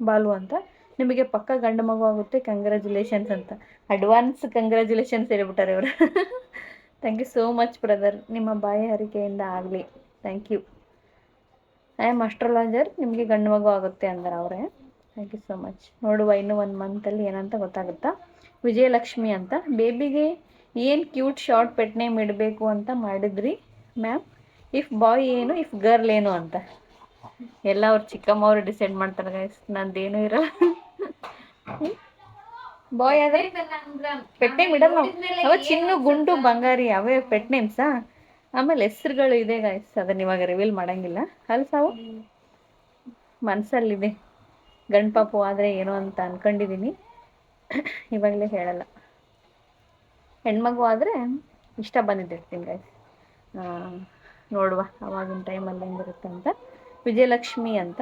ಬಾಲು ಅಂತ. ನಿಮಗೆ ಪಕ್ಕ ಗಂಡು ಮಗು ಆಗುತ್ತೆ ಕಂಗ್ರ್ಯಾಚುಲೇಷನ್ಸ್ ಅಂತ. ಅಡ್ವಾನ್ಸ್ ಕಂಗ್ರ್ಯಾಚುಲೇಷನ್ಸ್ ಹೇಳ್ಬಿಟ್ಟಾರೆ ಇವರು thank you so much brother ನಿಮ್ಮ ಬಾಯಿ ಹರಿಕೆಯಿಂದ ಆಗಲಿ. Thank you I am astrologer ನಿಮಗೆ ಗಂಡು ಮಗು ಆಗುತ್ತೆ ಅಂದ್ರೆ ಅವರೇ. ಥ್ಯಾಂಕ್ ಯು ಸೋ ಮಚ್ ನೋಡುವ ಇನ್ನೂ ಒಂದು ಮಂತಲ್ಲಿ ಏನಂತ ಗೊತ್ತಾಗುತ್ತಾ? ವಿಜಯಲಕ್ಷ್ಮಿ ಅಂತ. ಬೇಬಿಗೆ ಏನು ಕ್ಯೂಟ್ ಶಾರ್ಟ್ ಪೆಟ್ ನೇಮ್ ಇಡಬೇಕು ಅಂತ ಮಾಡಿದ್ರಿ ಮ್ಯಾಮ್ ಇಫ್ ಬಾಯ್ ಏನು ಇಫ್ ಗರ್ಲ್ ಏನು ಅಂತ. ಎಲ್ಲ ಅವ್ರು ಚಿಕ್ಕಮ್ಮ ಅವರು ಡಿಸೈಡ್ ಮಾಡ್ತಾರೆ ಗೈಸ್ ನಂದೇನು ಇರಲ್ಲ. ಬಾಯ್ ಆದ್ರೆ ಪೆಟ್ ನೇಮ್ ಇಡಲ್ಲ ನಾವು ಅವ ಚಿನ್ನು ಗುಂಡು ಬಂಗಾರಿ ಅವೇ ಪೆಟ್ ನೇಮ್ಸ ಆಮೇಲೆ ಹೆಸರುಗಳು ಇದೆ ಗಾಯ್ಸ್ ಅದನ್ನ ಇವಾಗ ರಿವೀಲ್ ಮಾಡಂಗಿಲ್ಲ. ಅಲ್ಲಿ ಸಾವು? ಗಂಡ್ ಪಾಪು ಆದ್ರೆ ಏನೋ ಅಂತ ಅನ್ಕೊಂಡಿದ್ದೀನಿ ಇವಾಗಲೇ ಹೇಳಲ್ಲ. ಹೆಣ್ಮಗು ಆದ್ರೆ ಇಷ್ಟ ಬಂದಿದ್ದಿರ್ತೀನಿ ಗಾಯ್ಸ್ ನೋಡುವ ಅವಾಗಿನ ಟೈಮಲ್ಲಿ ಹೆಂಗಿರುತ್ತೆ ಅಂತ. ವಿಜಯಲಕ್ಷ್ಮಿ ಅಂತ.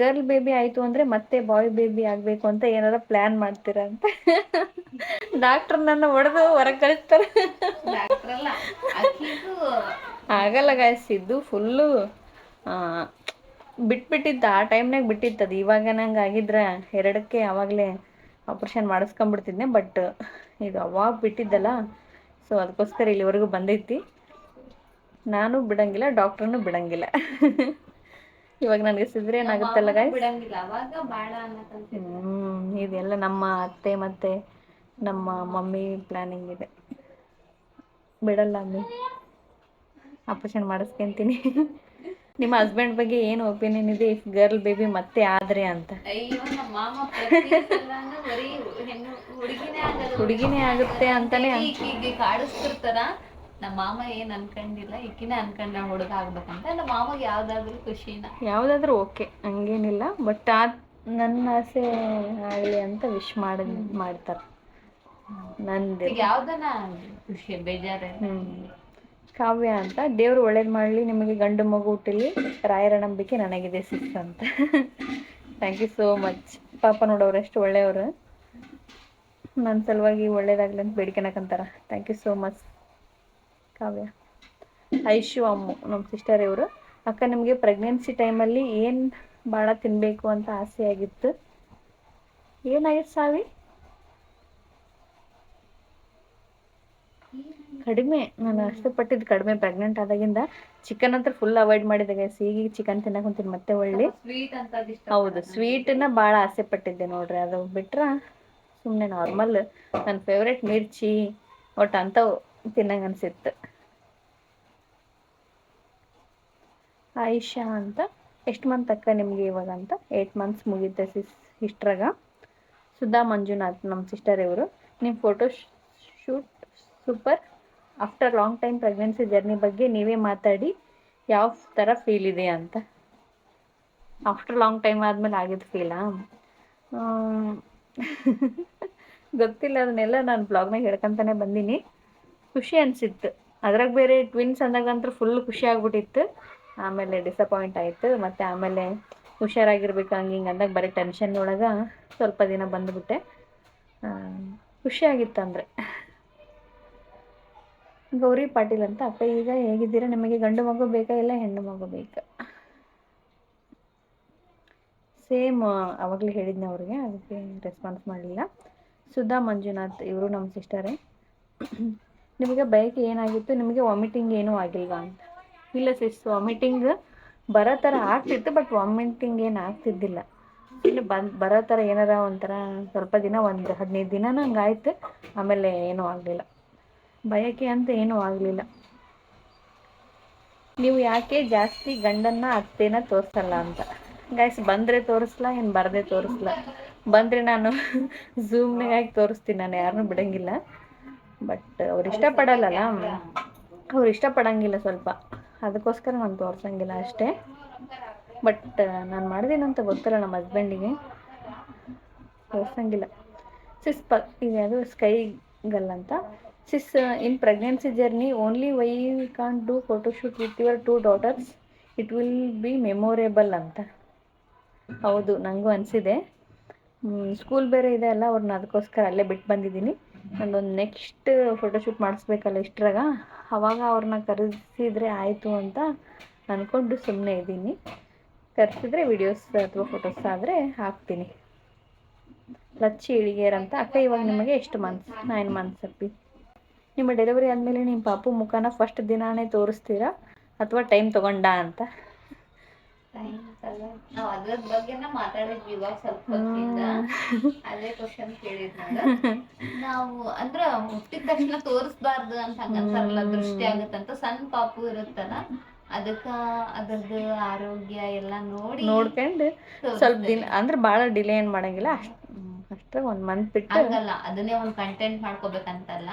ಗರ್ಲ್ ಬೇಬಿ ಆಯಿತು ಅಂದರೆ ಮತ್ತೆ ಬಾಯ್ ಬೇಬಿ ಆಗಬೇಕು ಅಂತ ಏನಾರ ಪ್ಲ್ಯಾನ್ ಮಾಡ್ತೀರ ಅಂತ. ಡಾಕ್ಟರ್ ನನ್ನ ಹೊಡೆದು ಹೊರಗೆ ಕಳಿಸ್ತಾರೆ. ಆಗಲ್ಲ ಗಾಯ್ಸ್ ಇದ್ದು ಫುಲ್ಲು ಬಿಟ್ಬಿಟ್ಟಿತ್ತು. ಆ ಟೈಮ್ನಾಗ ಬಿಟ್ಟಿತ್ತದ ಇವಾಗ ನಂಗೆ ಆಗಿದ್ರೆ ಎರಡಕ್ಕೆ ಆವಾಗಲೇ ಆಪ್ರೇಷನ್ ಮಾಡಿಸ್ಕೊಂಬಿಡ್ತಿದ್ನೆ ಬಟ್ ಇದು ಅವಾಗ ಬಿಟ್ಟಿದ್ದಲ್ಲ. ಸೊ ಅದಕ್ಕೋಸ್ಕರ ಇಲ್ಲಿವರೆಗೂ ಬಂದೈತಿ. ನಾನು ಬಿಡಂಗಿಲ್ಲ ಡಾಕ್ಟ್ರನ್ನು ಬಿಡಂಗಿಲ್ಲ. ಇವಾಗ ನನಗೆ ಸಿದ್ರೆ ಏನಾಗುತ್ತಲ್ಲ ಗಾಯ್ಸ್ ಹ್ಮ್ ಇದೆಲ್ಲ ನಮ್ಮ ಅತ್ತೆ ಮತ್ತೆ ನಮ್ಮ ಮಮ್ಮಿ ಪ್ಲಾನಿಂಗ್ ಇದೆ. ಬಿಡಲ್ಲ ಅಮ್ಮಿ ಆಪರೇಷನ್ ಮಾಡಿಸ್ಕೊಂತೀನಿ. ನಿಮ್ಮ ಹಸ್ಬೆಂಡ್ ಬಗ್ಗೆ ಏನು ಒಪಿನಿಯನ್ ಇದೆ? ಇಫ್ ಗರ್ಲ್ ಬೇಬಿ ಮತ್ತೆ ಆದ್ರೆ ಅಂತ. ಹುಡುಗಿನೇ ಆಗುತ್ತೆ ಅಂತಾನೆ ಕಾಡಿಸ್ತಿರ್ತಾರ? ನಮ್ಮ ಮಾಮ ಏನ್ ಅನ್ಕೊಂಡಿಲ್ಲ ಇಕ್ಕಿನ ಅನ್ಕೊಂಡ ಹುಡುಗ ಆಗ್ಬೇಕಂತ. ನಮ್ಮ ಮಾಮಗೆ ಯಾವ್ದಾದ್ರು ಖುಷಿನ. ಯಾವುದಾದ್ರೂ ಓಕೆ ಹಂಗೇನಿಲ್ಲ. ಬಟ್ ಆ ನನ್ನ ಆಸೆ ಆಗಲಿ ಅಂತ ವಿಶ್ ಮಾಡ ಮಾಡ್ತಾರೆ. ನಂದು. ಈಗ ಯಾವ್ದನ ಖುಷಿ ಬೇಜಾರ. ಹ್ಮ್. ಕಾವ್ಯ ಅಂತ ದೇವ್ರು ಒಳ್ಳೇದು ಮಾಡಲಿ ನಿಮಗೆ ಗಂಡು ಮಗು ಹುಟ್ಟಲಿ ರಾಯರ ನಂಬಿಕೆ ನನಗಿದೆ ಸಿಸ್ ಅಂತ. ಥ್ಯಾಂಕ್ ಯು ಸೋ ಮಚ್ ಪಾಪ ನೋಡೋರು ಎಷ್ಟು ಒಳ್ಳೆಯವರು. ನನ್ನ ಸಲುವಾಗಿ ಒಳ್ಳೇದಾಗ್ಲಿ ಅಂತ ಬೇಡ್ಕೊಳಕಂತಾರ thank you so much Kavya. Aishu Ammu ನಮ್ಮ ಸಿಸ್ಟರ್ ಇವರು. ಅಕ್ಕ ನಿಮಗೆ ಪ್ರೆಗ್ನೆನ್ಸಿ ಟೈಮಲ್ಲಿ ಏನು ಭಾಳ ತಿನ್ನಬೇಕು ಅಂತ ಆಸೆ ಆಗಿತ್ತು? ಏನಾಗಿತ್ತು ಸಾವಿ ಕಡಿಮೆ. ನಾನು ಅಷ್ಟಪಟ್ಟಿದ್ದು ಕಡಿಮೆ. ಪ್ರೆಗ್ನೆಂಟ್ ಆದಾಗಿಂದ ಚಿಕನ್ ಅಂತ ಫುಲ್ ಅವಾಯ್ಡ್ ಮಾಡಿದೆ ಗೈಸ್ ಈಗ ಚಿಕನ್ ತಿನ್ನಕ್ ಕುಂತೀನಿ ಮತ್ತೆ ಒಳ್ಳೆ ಸ್ವೀಟ್ ಹೌದು ಸ್ವೀಟನ್ನ ಭಾಳ ಆಸೆ ಪಟ್ಟಿದ್ದೆ ನೋಡ್ರಿ. ಅದು ಬಿಟ್ರ ಸುಮ್ಮನೆ ನಾರ್ಮಲ್ ನನ್ನ ಫೇವ್ರೆಟ್ ಮಿರ್ಚಿ ಒಟ್ಟು ಅಂಥವು ತಿನ್ನಂಗೆ ಅನ್ಸಿತ್ತು. ಆಯಿಷಾ ಅಂತ, ಎಷ್ಟು ಮಂತ್ ಅಕ್ಕ ನಿಮಗೆ ಇವಾಗ ಅಂತ? ಏಯ್ಟ್ ಮಂತ್ಸ್ ಮುಗೀತೆ ಸಿಸ್ ಇಷ್ಟ್ರಾಗ ಸುಧಾ ಮಂಜುನಾಥ್ ನಮ್ಮ ಸಿಸ್ಟರ್ ಇವರು. ನಿಮ್ಮ photo shoot super after long time pregnancy journey ಬಗ್ಗೆ ನೀವೇ ಮಾತಾಡಿ ಯಾವ ಥರ ಫೀಲ್ ಇದೆ ಅಂತ. ಆಫ್ಟರ್ ಲಾಂಗ್ ಟೈಮ್ ಆದಮೇಲೆ ಆಗಿದ್ದು ಫೀಲಾ ಗೊತ್ತಿಲ್ಲ, ಅದನ್ನೆಲ್ಲ ನಾನು ಬ್ಲಾಗ್ನಾಗ ಹೇಳ್ಕೊಂತಾನೆ ಬಂದೀನಿ. ಖುಷಿ ಅನಿಸಿತ್ತು. ಅದ್ರಾಗ ಬೇರೆ ಟ್ವಿನ್ಸ್ ಅಂದಾಗಂತೂ ಫುಲ್ ಖುಷಿ ಆಗ್ಬಿಟ್ಟಿತ್ತು. ಆಮೇಲೆ ಡಿಸಪಾಯಿಂಟ್ ಆಯಿತು. ಮತ್ತು ಆಮೇಲೆ ಹುಷಾರಾಗಿರ್ಬೇಕು, ಹಂಗೆ ಹಿಂಗೆ ಅಂದಾಗ ಬರೀ ಟೆನ್ಷನ್ ಒಳಗೆ ಸ್ವಲ್ಪ ದಿನ ಬಂದುಬಿಟ್ಟೆ. ಖುಷಿಯಾಗಿತ್ತು ಅಂದರೆ. ಗೌರಿ ಪಾಟೀಲ್ ಅಂತ ಅಪ್ಪ, ಈಗ ಹೇಗಿದ್ದೀರಾ? ನಿಮಗೆ ಗಂಡು ಮಗು ಬೇಕಾ ಇಲ್ಲ ಹೆಣ್ಣು ಮಗು ಬೇಕಾ? ಸೇಮ್, ಅವಾಗಲೇ ಹೇಳಿದ್ನ ಅವ್ರಿಗೆ, ಅದಕ್ಕೆ ರೆಸ್ಪಾನ್ಸ್ ಮಾಡಲಿಲ್ಲ. ಸುಧಾ ಮಂಜುನಾಥ್ ಇವರು ನಮ್ಮ ಸಿಸ್ಟರೇ ನಿಮಗೆ ಬಯಕೆ ಏನಾಗಿತ್ತು? ನಿಮಗೆ ವಾಮಿಟಿಂಗ್ ಏನೂ ಆಗಿಲ್ವಾ ಅಂತ? ಇಲ್ಲ ಸಿಸ್ ವಾಮಿಟಿಂಗ್ ಬರೋ ಥರ ಆಗ್ತಿತ್ತು ಬಟ್ ವಾಮಿಟಿಂಗ್ ಏನು ಆಗ್ತಿದ್ದಿಲ್ಲ. ಇಲ್ಲಿ ಬಂದು, ಬರೋ ಥರ ಏನಾರ ಒಂಥರ ಸ್ವಲ್ಪ ದಿನ, ಒಂದು ಹದಿನೈದು ದಿನನೂ ಹಂಗಾಯ್ತು ಆಮೇಲೆ ಏನೂ ಆಗಲಿಲ್ಲ. ಬಯಕೆ ಅಂತ ಏನೂ ಆಗಲಿಲ್ಲ. ನೀವು ಯಾಕೆ ಜಾಸ್ತಿ ಗಂಡನ್ನ, ಅತ್ತೆನ ತೋರಿಸಲ್ಲ ಅಂತ? ಗಾಯ್ಸ್ ಬಂದರೆ ತೋರಿಸ್ಲಾ, ಏನು ಬರದೆ ತೋರಿಸ್ಲಾ? ಬಂದರೆ ನಾನು ಝೂಮ್ನಾಗ ತೋರಿಸ್ತೀನಿ, ನಾನು ಯಾರನ್ನೂ ಬಿಡಂಗಿಲ್ಲ. ಬಟ್ ಅವ್ರು ಇಷ್ಟಪಡಲ್ಲಲ್ಲ? ಅವ್ರು ಇಷ್ಟಪಡಂಗಿಲ್ಲ ಸ್ವಲ್ಪ. ಅದಕ್ಕೋಸ್ಕರ ನಾನು ತೋರ್ಸಂಗಿಲ್ಲ ಅಷ್ಟೇ. ಬಟ್ ನಾನು ಮಾಡಿದ್ದೀನಂತ ಗೊತ್ತಿಲ್ಲ ನಮ್ಮ ಹಸ್ಬೆಂಡಿಗೆ ತೋರಿಸಂಗಿಲ್ಲ. ಸಿಸ್ ಪ ಸ್ಕೈ ಗಲ್ ಅಂತ. Sis in pregnancy journey only why can't do photoshoot with your two daughters it will be memorable ಅಂತ. ಹೌದು ನನಗೂ ಅನಿಸಿದೆ. ಸ್ಕೂಲ್ ಬೇರೆ ಇದೆ ಅಲ್ಲ ಅವ್ರನ್ನ ಅದಕ್ಕೋಸ್ಕರ ಅಲ್ಲೇ ಬಿಟ್ಟು ಬಂದಿದ್ದೀನಿ. ನಂದೊಂದು ನೆಕ್ಸ್ಟ್ ಫೋಟೋಶೂಟ್ ಮಾಡಿಸ್ಬೇಕಲ್ಲ ಇಷ್ಟರಾಗ, ಅವಾಗ ಅವ್ರನ್ನ ಕರೆಸಿದ್ರೆ ಆಯಿತು ಅಂತ ಅಂದ್ಕೊಂಡು ಸುಮ್ಮನೆ ಇದ್ದೀನಿ. ಕರೆಸಿದ್ರೆ ವಿಡಿಯೋಸ್ ಅಥವಾ ಫೋಟೋಸ್ ಆದರೆ ಹಾಕ್ತೀನಿ. ಲಚ್ಚಿ, ಇಳಿಗೇರ್ ಅಂತ. ಅಕ್ಕ ಇವಾಗ ನಿಮಗೆ ಎಷ್ಟು ಮಂತ್ಸ್ ನೈನ್ ಮಂತ್ಸ್ ಅಪ್ಪಿ. ನಿಮ್ಮ ಡೆಲಿವರಿ ಆದಮೇಲೆ ನಿಮ್ಮ ಪಾಪು ಮುಖನ ಫಸ್ಟ್ ದಿನಾನೇ ತೋರಿಸ್ತೀರಾ? ಅಥವಾ ಟೈಮ್ ತೊಗೊಂಡ ಅಂತ? ನಾವ್ ಅದ್ರ ಬಗ್ಗೆನ ಮಾತಾಡಿದ್ವಿ ಇವಾಗ ಸ್ವಲ್ಪ ಹೊತ್ತಿಂದ. ಅದೇ ಕ್ವಶನ್ ಕೇಳಿದ್ ನಾವು ಅಂದ್ರ ಹುಟ್ಟಿದ ತಕ್ಷಣ ತೋರಿಸ್ಬಾರ್ದು ಅಂತ ಹಂಗಂತಾರಲ್ಲ ದೃಷ್ಟಿ ಆಗತ್ತಂತ ಸಣ್ಣ ಪಾಪು ಇರುತ್ತಲ್ಲ ಅದಕ್ಕ ಅದ್ರದ್ದು ಆರೋಗ್ಯ ಎಲ್ಲ ನೋಡಿ ನೋಡ್ಕೊಂಡು ಸ್ವಲ್ಪ ದಿನ ಅಂದ್ರೆ ಬಹಳ ಡಿಲೇ ಏನ್ ಮಾಡಂಗಿಲ್ಲ ಅಷ್ಟ ಒಂದು ಮಂತ್ ಬಿಟ್ಟು ಹಂಗಲ್ಲ ಅದನ್ನೇ ಒಂದ್ ಕಂಟೆಂಟ್ ಮಾಡ್ಕೋಬೇಕಂತಲ್ಲ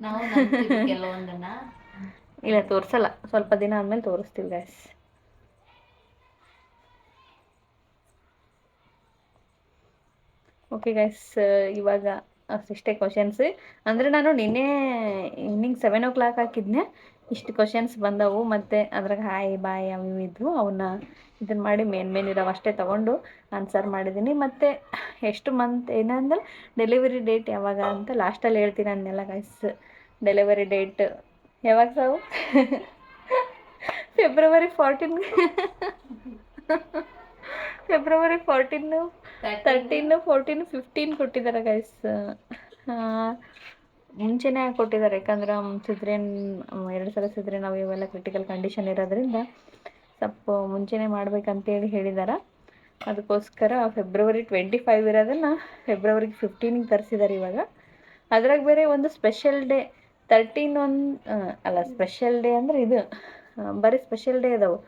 ನಾವು ಕೆಲವೊಂದನ್ನ. ಇಲ್ಲ ತೋರ್ಸಲ್ಲ. ಸ್ವಲ್ಪ ದಿನ ಆದ್ಮೇಲೆ ತೋರಿಸ್ತೀವಿ ಗ್ಯಾಸ್ ಓಕೆ ಗೈಸ್ ಇವಾಗ ಅಷ್ಟಿಷ್ಟೇ ಕ್ವಶನ್ಸ್ ಅಂದರೆ ನಾನು ನಿನ್ನೆ ಈವ್ನಿಂಗ್ ಸೆವೆನ್ ಓ ಕ್ಲಾಕ್ ಹಾಕಿದ್ನೆ. ಇಷ್ಟು ಕ್ವಶನ್ಸ್ ಬಂದವು. ಮತ್ತು ಅದ್ರಾಗ ಹಾಯ್ ಬಾಯ್ ಅವು ಇವು ಇದ್ವು. ಅವನ್ನ ಇದನ್ನ ಮಾಡಿ ಮೇನ್ ಮೇನ್ ಇರೋವು ಅಷ್ಟೇ ತೊಗೊಂಡು ಆನ್ಸರ್ ಮಾಡಿದ್ದೀನಿ ಮತ್ತು ಎಷ್ಟು ಮಂತ್ ಏನಂದ್ರೆ ಡೆಲಿವರಿ ಡೇಟ್ ಯಾವಾಗ ಅಂತ ಲಾಸ್ಟಲ್ಲಿ ಹೇಳ್ತೀನಿ ಅನ್ನೆಲ್ಲ ಗೈಸ್ ಡೆಲಿವರಿ ಡೇಟ್ ಯಾವಾಗ ಸಾವು? February fourteen February fourteen thirteen fourteen fifteen ಕೊಟ್ಟಿದ್ದಾರೆ ಗೈಸ್ ಮುಂಚೆನೇ ಕೊಟ್ಟಿದ್ದಾರೆ. ಯಾಕಂದ್ರೆ ಸಿದ್ರೇನ್ ಎರಡು ಸಲ ಸಿದ್ರೇನ್ ನಾವು ಇವೆಲ್ಲ ಕ್ರಿಟಿಕಲ್ ಕಂಡೀಷನ್ ಇರೋದ್ರಿಂದ ಸ್ವಲ್ಪ ಮುಂಚೆನೇ ಮಾಡ್ಬೇಕಂತೇಳಿ ಹೇಳಿದ್ದಾರೆ ಅದಕ್ಕೋಸ್ಕರ ಫೆಬ್ರವರಿ ಟ್ವೆಂಟಿ ಫೈವ್ ಇರೋದನ್ನು ಫೆಬ್ರವರಿಗೆ ಫಿಫ್ಟೀನಿಗೆ ತರಿಸಿದ್ದಾರೆ ಇವಾಗ. ಅದ್ರಾಗ ಬೇರೆ ಒಂದು ಸ್ಪೆಷಲ್ ಡೇ ತರ್ಟೀನ್ ಒಂದು ಅಲ್ಲ ಸ್ಪೆಷಲ್ ಡೇ ಅಂದರೆ ಇದು ಬರೀ ಸ್ಪೆಷಲ್ ಡೇ ಇದಾವೆ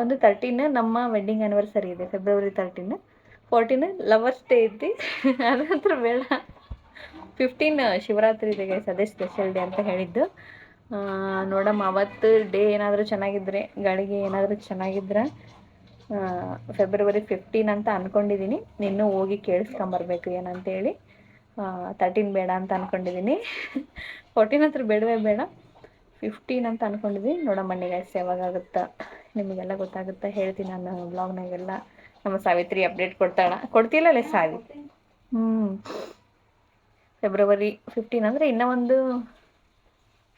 ಒಂದು ತರ್ಟೀನ್ ನಮ್ಮ ವೆಡ್ಡಿಂಗ್ ಆ್ಯನಿವರ್ಸರಿ ಇದೆ February thirteen fourteen lovers day ಐತಿ ನಂತರ ಬೇಡ. ಫಿಫ್ಟೀನ್ ಶಿವರಾತ್ರಿ ಇದೆ ಗೈಸ್ ಅದೇ ಸ್ಪೆಷಲ್ ಡೇ ಅಂತ ಹೇಳಿದ್ದು. ನೋಡಮ್ಮ, ಅವತ್ತು ಡೇ ಏನಾದರೂ ಚೆನ್ನಾಗಿದ್ರೆ, ಗಳಿಗೆ ಏನಾದರೂ ಚೆನ್ನಾಗಿದ್ರೆ ಫೆಬ್ರವರಿ ಫಿಫ್ಟೀನ್ ಅಂತ ಅಂದ್ಕೊಂಡಿದ್ದೀನಿ ನಿನ್ನೂ ಹೋಗಿ ಕೇಳಿಸ್ಕೊಂಬರ್ಬೇಕು ಏನಂತೇಳಿ. ತರ್ಟೀನ್ ಬೇಡ ಅಂತ ಅಂದ್ಕೊಂಡಿದ್ದೀನಿ ಫೋರ್ಟೀನ್ ಹತ್ರ ಬೇಡವೇ ಬೇಡ. ಫಿಫ್ಟೀನ್ ಅಂತ ಅಂದ್ಕೊಂಡಿದ್ದೀನಿ ನೋಡಮ್ಮ ಯಾವಾಗ ಆಗುತ್ತಾ? ನಿಮಗೆಲ್ಲ ಗೊತ್ತಾಗುತ್ತಾ? ಹೇಳ್ತೀನಿ ನಾನು ಬ್ಲಾಗ್ನಾಗೆಲ್ಲ ನಮ್ಮ ಸಾವಿತ್ರಿ ಅಪ್ಡೇಟ್ ಕೊಡ್ತಾಳ. ಕೊಡ್ತಿಲ್ಲಲೇ ಸಾವಿ? ಹ್ಞೂ ಫೆಬ್ರವರಿ ಫಿಫ್ಟೀನ್ ಅಂದ್ರೆ ಇನ್ನ ಒಂದು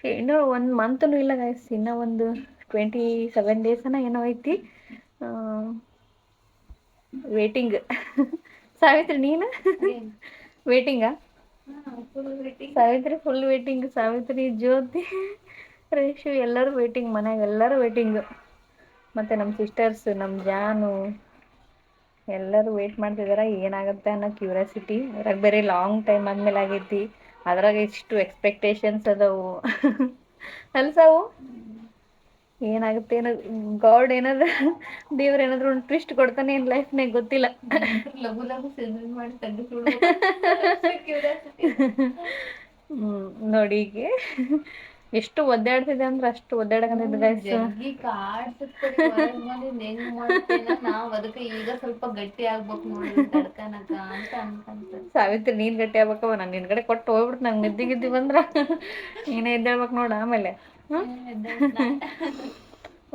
ಇನ್ನೂ ಒಂದು ಮಂತೂ ಇಲ್ಲ ಗೈಸ್ ಇನ್ನೂ ಒಂದು ಟ್ವೆಂಟಿ ಸೆವೆನ್ ಡೇಸನ ಏನೋ ಐತಿ. ವೇಟಿಂಗ್ ಸಾವಿತ್ರಿ ನೀನು? ವೇಟಿಂಗಾ ಸಾವಿತ್ರಿ ಫುಲ್ ವೇಟಿಂಗ್ ಸಾವಿತ್ರಿ ಜ್ಯೋತಿ ರೇಷು ಎಲ್ಲರೂ ವೇಟಿಂಗ್ ಮನೆಯಾಗ ಎಲ್ಲರೂ ವೇಟಿಂಗ್ ಮತ್ತೆ ನಮ್ಮ ಸಿಸ್ಟರ್ಸ್ ನಮ್ಮ ಜಾನು ಎಲ್ಲರೂ ವೇಟ್ ಮಾಡ್ತಿದಾರ ಏನಾಗುತ್ತೆ ಅನ್ನೋ ಕ್ಯೂರಿಯಾಸಿಟಿ ಅದ್ರಾಗ ಬೇರೆ ಲಾಂಗ್ ಟೈಮ್ ಆದ್ಮೇಲೆ ಆಗೈತಿ. ಅದ್ರಾಗ ಇಷ್ಟು ಎಕ್ಸ್ಪೆಕ್ಟೇಷನ್ಸ್ ಅದಾವು. ಅಲ್ಸಾವು ಏನಾಗುತ್ತೆ ಏನೋ ಗಾಡ್ ಏನಾದ್ರು ದೇವ್ರ ಏನಾದ್ರು ಒಂದು ಟ್ವಿಸ್ಟ್ ಕೊಡ್ತಾನೆ ಏನು ಲೈಫ್ನಾಗ ಗೊತ್ತಿಲ್ಲ. ಲಘು ಲಘು ಮಾಡಿ ತೆಗೆದು ಹ್ಮ್, ನೋಡಿ ಈಗ ಎಷ್ಟು ಒದ್ದಾಡ್ತಿದೆ ಅಂದ್ರೆ ಅಷ್ಟು ಒದ್ದಾಡಕಂತಿದ್ದ ಗೈಸ್ ನಾವ್ ಅದಕ್ಕೆ ಈಗ ಸ್ವಲ್ಪ ಗಟ್ಟಿ ಆಗ್ಬೇಕು ನೋಡಿ ತಡ್ಕನಕ ಅಂತ ಅನ್ಕಂತ. ಸಾವಿತ್ರಿ ನೀನ್ ಗಟ್ಟಿ ಆಗ್ಬೇಕವ ನಾನು ನಿನ್ ಕಡೆ ಕೊಟ್ಟು ಹೋಗ್ಬಿಟ್ಟು ನಂಗೆ ನಿದ್ದೆ ಗಿದ್ದಿ ಬಂದ್ರ. ನೀನೇ ಎದ್ದೇಳ್ಬೇಕು ನೋಡು ಆಮೇಲೆ.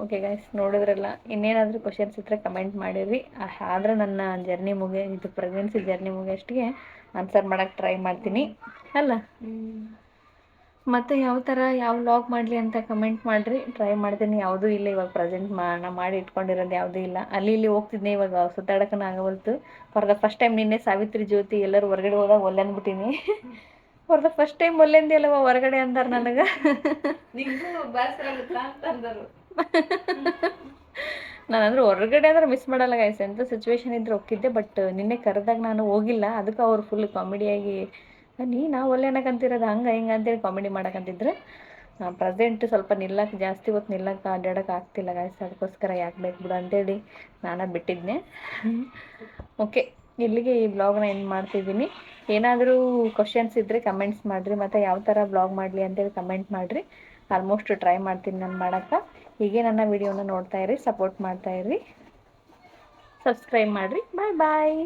ಓಕೆ ಗೈಸ್ ನೋಡಿದ್ರಲ್ಲ ಇನ್ನೇನಾದರೂ ಕ್ವಶನ್ಸ್ ಇದ್ರೆ ಕಮೆಂಟ್ ಮಾಡಿರಿ. ಆದ್ರೆ ನನ್ನ ಜರ್ನಿ ಮುಗಿ ಇದು ಪ್ರೆಗ್ನೆನ್ಸಿ ಜರ್ನಿ ಮುಗಿಯೋಷ್ಟಿಗೆ ಆನ್ಸರ್ ಮಾಡಕ್ಕೆ ಟ್ರೈ ಮಾಡ್ತೀನಿ. ಅಲ್ಲ? ಮತ್ತು ಯಾವ ಥರ ಯಾವ ವ್ಲಾಗ್ ಮಾಡಲಿ ಅಂತ ಕಮೆಂಟ್ ಮಾಡಿರಿ. ಟ್ರೈ ಮಾಡ್ತೀನಿ. ಯಾವುದೂ ಇಲ್ಲ ಇವಾಗ ಪ್ರೆಸೆಂಟ್ ಮಾ ನಾ ಮಾಡಿ ಇಟ್ಕೊಂಡಿರೋದು ಯಾವುದೂ ಇಲ್ಲ. ಅಲ್ಲಿ ಇಲ್ಲಿ ಹೋಗ್ತಿದ್ದೆ ಇವಾಗ ಸುತ್ತಾಡೋಕ್ಕನ ಆಗವಲ್ತು. ಫಾರ್ ದ ಫಸ್ಟ್ ಟೈಮ್ ನಿನ್ನೆ ಸಾವಿತ್ರಿ ಜ್ಯೋತಿ ಎಲ್ಲರೂ ಹೊರಗಡೆ ಹೋದಾಗ ಒಲ್ಲೆ ಅಂದ್ಬಿಟ್ಟಿನಿ. ಫಾರ್ ದ ಫಸ್ಟ್ ಟೈಮ್ ಒಲ್ಲೆಂದಿ ಅಲ್ಲವ ಹೊರಗಡೆ ಅಂದಾರ ನನಗೆ. ನಾನಂದ್ರೆ ಹೊರಗಡೆ ಅಂದ್ರೆ ಮಿಸ್ ಮಾಡಲ್ಲ ಗಾಯ್ಸ್ ಎಂಥ ಸಿಚುವೇಶನ್ ಇದ್ರೆ ಒಕ್ಕಿದ್ದೆ ಬಟ್ ನಿನ್ನೆ ಕರೆದಾಗ ನಾನು ಹೋಗಿಲ್ಲ. ಅದಕ್ಕೆ ಅವ್ರು ಫುಲ್ ಕಾಮಿಡಿಯಾಗಿ ನೀ ನಾವು ಒಲ್ಲೆ ಅನ್ನಕಂತಿರೋದು ಹಂಗೆ, ಹಿಂಗೆ ಅಂತೇಳಿ ಕಾಮಿಡಿ ಮಾಡೋಕ್ಕಂತಿದ್ರು ಪ್ರೆಸೆಂಟ್ ಸ್ವಲ್ಪ ನಿಲ್ಲಕ್ಕೆ ಜಾಸ್ತಿ ಹೊತ್ತು ನಿಲ್ಲಕ್ಕೆ ಅಡ್ಡಾಡಕ್ಕೆ ಆಗ್ತಿಲ್ಲ ಗಾಯ್ಸ್ ಅದಕ್ಕೋಸ್ಕರ ಯಾಕೆ ಬೇಕು ಬಿಡು ಅಂತೇಳಿ ನಾನು ಬಿಟ್ಟಿದ್ದೆ ಓಕೆ ಇಲ್ಲಿಗೆ ಈ ಬ್ಲಾಗ್ನ ಎಂಡ್ ಮಾಡ್ತಿದ್ದೀನಿ. ಏನಾದರೂ ಕ್ವಶನ್ಸ್ ಇದ್ದರೆ ಕಮೆಂಟ್ಸ್ ಮಾಡಿರಿ, ಮತ್ತು ಯಾವ ಥರ ಬ್ಲಾಗ್ ಮಾಡಲಿ ಅಂತೇಳಿ ಕಮೆಂಟ್ ಮಾಡಿರಿ. ಆಲ್ಮೋಸ್ಟ್ ಟ್ರೈ ಮಾಡ್ತೀನಿ ನಾನು ಮಾಡೋಕ್ಕೆ. ಹೀಗೆ ನನ್ನ ವಿಡಿಯೋನ ನೋಡ್ತಾ ಇರಿ ಸಪೋರ್ಟ್ ಮಾಡ್ತಾ ಇರಿ. ಸಬ್ಸ್ಕ್ರೈಬ್ ಮಾಡಿರಿ ಬಾಯ್ ಬಾಯ್